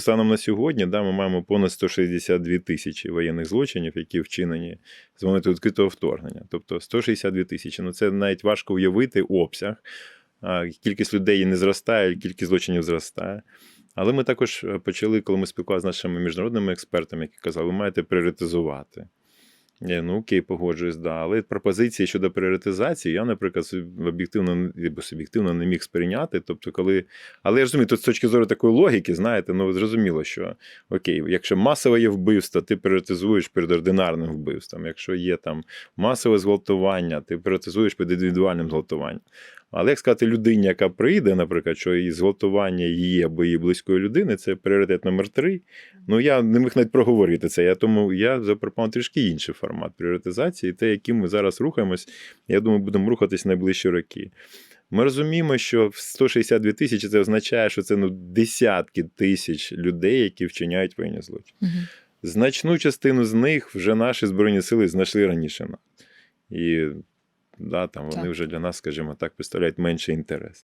Станом на сьогодні да, ми маємо понад 162 тисячі воєнних злочинів, які вчинені з моменту відкритого вторгнення. Тобто 162 тисячі. Ну це навіть важко уявити обсяг. Кількість людей не зростає, кількість злочинів зростає. Але ми також е, почали, коли ми спілкувалися з нашими міжнародними експертами, які казали, ви маєте пріоритизувати. Я, ну окей, погоджуюсь, да. Але пропозиції щодо пріоритизації я, наприклад, об'єктивно або суб'єктивно не міг сприйняти. Тобто, коли. Але я розумію, тут з точки зору такої логіки, знаєте, ну зрозуміло, що окей, якщо масове є вбивство, ти пріоритизуєш перед ординарним вбивством. Якщо є там масове зґвалтування, ти пріоритизуєш перед індивідуальним зґвалтуванням. Але як сказати людині, яка прийде, наприклад, що її зґвалтування її або її близької людини, це пріоритет номер три. Ну я не міг навіть проговорити це. Я тому я запропонував трішки інший формат пріоритизації, те, яким ми зараз рухаємось, я думаю, будемо рухатись найближчі роки. Ми розуміємо, що 162 тисячі це означає, що це ну, десятки тисяч людей, які вчиняють воєнні злочини. Мгм. Значну частину з них вже наші збройні сили знайшли раніше. І да, там вони вже для нас, скажімо так, представляють менший інтерес.